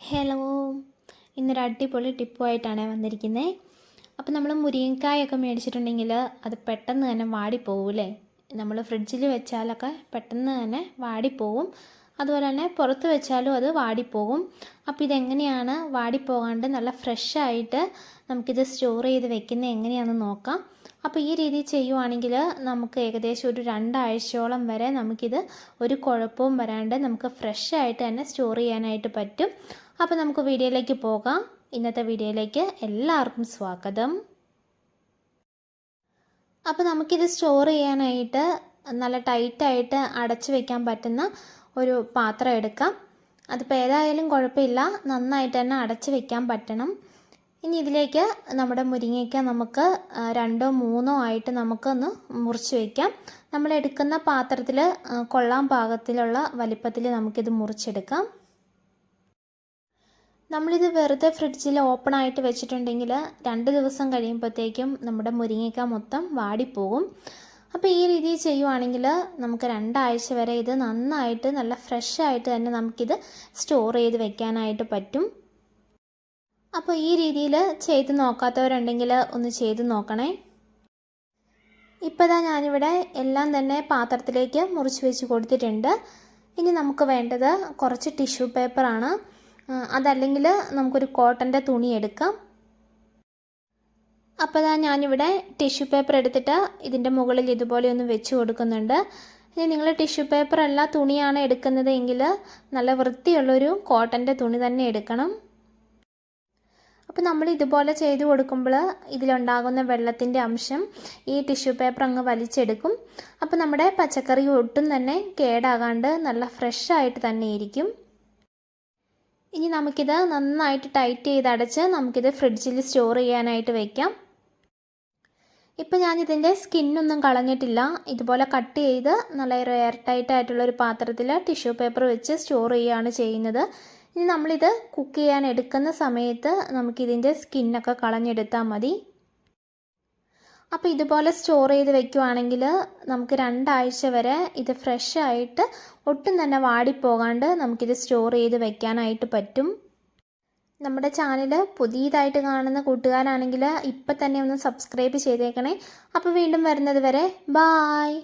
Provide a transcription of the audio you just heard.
Hello. ഇന്നൊരു അടിപൊളി ടിപ്പുമായിട്ടാണ് വന്നിരിക്കുന്നത് അപ്പോൾ നമ്മൾ മുരിങ്ങക്കായൊക്കെ മേടിച്ചിട്ടുണ്ടെങ്കിൽ അത് പെട്ടെന്ന് തന്നെ വാടിപ്പോവില്ലേ നമ്മൾ ഫ്രിഡ്ജിൽ വെച്ചാലൊക്കെ പെട്ടെന്ന് തന്നെ വാടിപ്പോവും. അതുപോലെ തന്നെ പുറത്ത് വെച്ചാലും അത് വാടിപ്പോകും. അപ്പോൾ ഇതെങ്ങനെയാണ് വാടിപ്പോകാണ്ട് നല്ല ഫ്രഷായിട്ട് നമുക്കിത് സ്റ്റോർ ചെയ്ത് വെക്കുന്നത് എങ്ങനെയാണെന്ന് നോക്കാം. അപ്പോൾ ഈ രീതിയിൽ ചെയ്യുവാണെങ്കിൽ നമുക്ക് ഏകദേശം ഒരു രണ്ടാഴ്ചയോളം വരെ നമുക്കിത് ഒരു കുഴപ്പവും വരാണ്ട് നമുക്ക് ഫ്രഷായിട്ട് തന്നെ സ്റ്റോർ ചെയ്യാനായിട്ട് പറ്റും. അപ്പോൾ നമുക്ക് വീഡിയോയിലേക്ക് പോകാം. ഇന്നത്തെ വീഡിയോയിലേക്ക് എല്ലാവർക്കും സ്വാഗതം. അപ്പോൾ നമുക്കിത് സ്റ്റോർ ചെയ്യാനായിട്ട് നല്ല ടൈറ്റായിട്ട് അടച്ചു വെക്കാൻ പറ്റുന്ന ഒരു പാത്രം എടുക്കാം. അതിപ്പോൾ ഏതായാലും കുഴപ്പമില്ല. നന്നായിട്ട് തന്നെ അടച്ചു വെക്കാൻ പറ്റണം. ഇനി ഇതിലേക്ക് നമ്മുടെ മുരിങ്ങയ്ക്ക നമുക്ക് രണ്ടോ മൂന്നോ ആയിട്ട് നമുക്കൊന്ന് മുറിച്ച് വയ്ക്കാം നമ്മൾ എടുക്കുന്ന പാത്രത്തിൽ കൊള്ളാൻ പാകത്തിലുള്ള വലിപ്പത്തിൽ നമുക്കിത് മുറിച്ചെടുക്കാം. നമ്മളിത് വെറുതെ ഫ്രിഡ്ജിൽ ഓപ്പൺ ആയിട്ട് വെച്ചിട്ടുണ്ടെങ്കിൽ രണ്ട് ദിവസം കഴിയുമ്പോഴത്തേക്കും നമ്മുടെ മുരിങ്ങയ്ക്ക മൊത്തം വാടിപ്പോകും. അപ്പോൾ ഈ രീതിയിൽ ചെയ്യുവാണെങ്കിൽ നമുക്ക് രണ്ടാഴ്ച വരെ ഇത് നന്നായിട്ട് നല്ല ഫ്രഷ് ആയിട്ട് തന്നെ നമുക്കിത് സ്റ്റോർ ചെയ്ത് വെക്കാനായിട്ട് പറ്റും. അപ്പോൾ ഈ രീതിയിൽ ചെയ്ത് നോക്കാത്തവരുണ്ടെങ്കിൽ ഒന്ന് ചെയ്ത് നോക്കണേ. ഇപ്പോൾ ദാ ഞാനിവിടെ എല്ലാം തന്നെ പാത്രത്തിലേക്ക് മുറിച്ച് വെച്ച് കൊടുത്തിട്ടുണ്ട്. ഇനി നമുക്ക് വേണ്ടത് കുറച്ച് ടിഷ്യൂ പേപ്പറാണ് അതല്ലെങ്കിൽ നമുക്കൊരു കോട്ടന്റെ തുണി എടുക്കാം. അപ്പോൾ ഞാൻ ഞാനിവിടെ ടിഷ്യൂ പേപ്പർ എടുത്തിട്ട് ഇതിന്റെ മുകളിൽ ഇതുപോലെ ഒന്ന് വെച്ച് കൊടുക്കുന്നുണ്ട്. ഇനി നിങ്ങൾ ടിഷ്യൂ പേപ്പർ അല്ല തുണിയാണ് എടുക്കുന്നത് എങ്കിൽ നല്ല വൃത്തിയുള്ളൊരു കോട്ടന്റെ തുണി തന്നെ എടുക്കണം. അപ്പോൾ നമ്മൾ ഇതുപോലെ ചെയ്തു കൊടുക്കുമ്പോൾ ഇതിലുണ്ടാകുന്ന വെള്ളത്തിന്റെ അംശം ഈ ടിഷ്യൂ പേപ്പർ അങ്ങ് വലിച്ചെടുക്കും. അപ്പോൾ നമ്മുടെ പച്ചക്കറി ഒട്ടും തന്നെ കേടാകാണ്ട് നല്ല ഫ്രഷ് ആയിട്ട് തന്നെ ഇരിക്കും. ഇനി നമുക്കിത് നന്നായിട്ട് ടൈറ്റ് ചെയ്ത് അടച്ച് നമുക്കിത് ഫ്രിഡ്ജിൽ സ്റ്റോർ ചെയ്യാനായിട്ട് വെക്കാം. ഇപ്പം ഞാനിതിന്റെ സ്കിന്നൊന്നും കളഞ്ഞിട്ടില്ല. ഇതുപോലെ കട്ട് ചെയ്ത് നല്ല ഒരു എയർ ടൈറ്റ് ആയിട്ടുള്ള ഒരു പാത്രത്തിൽ ടിഷ്യൂ പേപ്പർ വെച്ച് സ്റ്റോർ ചെയ്യുകയാണ് ചെയ്യുന്നത്. ഇനി നമ്മളിത് കുക്ക് ചെയ്യാൻ എടുക്കുന്ന സമയത്ത് നമുക്കിതിന്റെ സ്കിന്നൊക്കെ കളഞ്ഞെടുത്താൽ മതി. അപ്പോൾ ഇതുപോലെ സ്റ്റോർ ചെയ്ത് വെക്കുവാണെങ്കിൽ നമുക്ക് രണ്ടാഴ്ച വരെ ഇത് ഫ്രഷ് ആയിട്ട് ഒട്ടും തന്നെ വാടിപ്പോകാണ്ട് നമുക്കിത് സ്റ്റോർ ചെയ്ത് വെക്കാനായിട്ട് പറ്റും. നമ്മുടെ ചാനൽ പുതിയതായിട്ട് കാണുന്ന കൂട്ടുകാരാണെങ്കിൽ ഇപ്പം തന്നെ ഒന്ന് സബ്സ്ക്രൈബ് ചെയ്തേക്കണേ. അപ്പോൾ വീണ്ടും വരുന്നത് വരെ ബായ്